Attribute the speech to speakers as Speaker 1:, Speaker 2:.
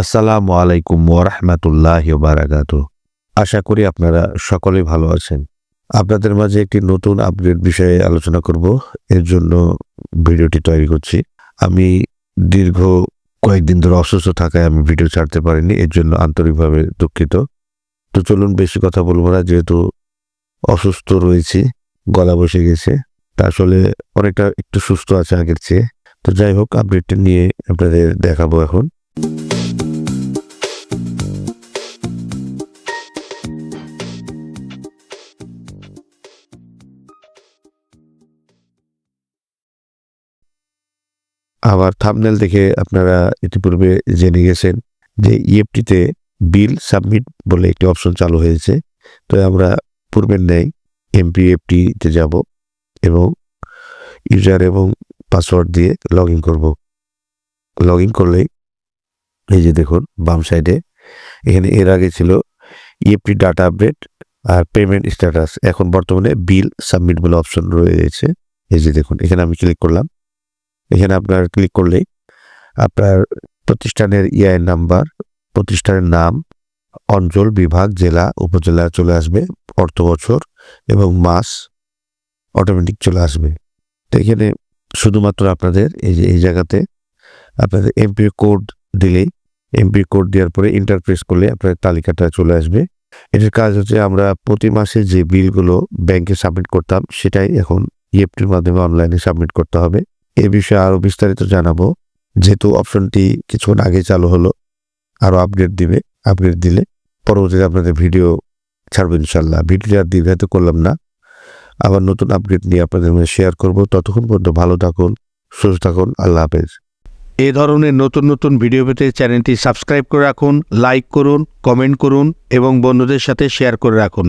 Speaker 1: আসসালামু আলাইকুম ওরহমতুল্লাহ বারাকাতু আশা করি আপনারা সকলেই ভালো আছেন। আপনাদের মাঝে একটি নতুন আপডেট বিষয়ে আলোচনা করব। এর জন্য ভিডিওটি তৈরি করছি। আমি দীর্ঘ কয়েকদিন ধরে অসুস্থ থাকায় আমি ভিডিও ছাড়তে পারিনি, এর জন্য আন্তরিকভাবে দুঃখিত। তো চলুন বেশি কথা বলব না, যেহেতু অসুস্থ রয়েছি, গলা বসে গেছে, তা আসলে অনেকটা একটু সুস্থ আছে আগের চেয়ে। তো যাই হোক, আপডেটটা নিয়ে আপনাদের দেখাবো এখন। আবার থামনেল দেখে আপনারা ইতিপূর্বে জেনে গেছেন যে ইএফটিতে বিল সাবমিট বলে একটি অপশন চালু হয়েছে। তো আমরা পূর্বের ন্যায় এমপিএফটিতে যাব এবং ইউজার এবং পাসওয়ার্ড দিয়ে লগ ইন করব। লগ ইন করলেই এই যে দেখুন, বাম সাইডে এখানে এর আগে ছিল ইএফটি ডাটা আপডেট আর পেমেন্ট স্ট্যাটাস এখন বর্তমানে বিল সাবমিট বলে অপশন রয়েছে। এই যে দেখুন, এখানে আমি ক্লিক করলাম। এখানে আপনার ক্লিক করলেই আপনার প্রতিষ্ঠানের ইআই নাম্বার প্রতিষ্ঠানের নাম, অঞ্চল, বিভাগ, জেলা, উপজেলা চলে আসবে, অর্থ বছর এবং মাস অটোমেটিক চলে আসবে। তো এখানে শুধুমাত্র আপনাদের এই যে, এই জায়গাতে আপনাদের এমপি কোড দিলেই এমপি কোড দেওয়ার পরে ইন্টারপ্রেস করলে আপনার তালিকাটা চলে আসবে। এটার কাজ হচ্ছে আমরা প্রতি মাসে যে বিলগুলো ব্যাংকে সাবমিট করতাম, সেটাই এখন ইএফটির মাধ্যমে অনলাইনে সাবমিট করতে হবে। এ বিষয়ে আরও বিস্তারিত জানাব। যেহেতু অপশনটি কিছুক্ষণ আগে চালু হলো আরও আপডেট দিবে, আপডেট দিলে পরবর্তীতে আপনাদের ভিডিও ছাড়বো ইনশাল্লাহ ভিডিও আর দীর্ঘায়িত করলাম না, আবার নতুন আপডেট নিয়ে আপনাদের মধ্যে শেয়ার করব। ততক্ষণ পর্যন্ত ভালো থাকুন, সুস্থ থাকুন, আল্লাহ হাফেজ।
Speaker 2: এ ধরনের নতুন নতুন ভিডিও পেতে চ্যানেলটি সাবস্ক্রাইব করে রাখুন, লাইক করুন, কমেন্ট করুন এবং বন্ধুদের সাথে শেয়ার করে রাখুন।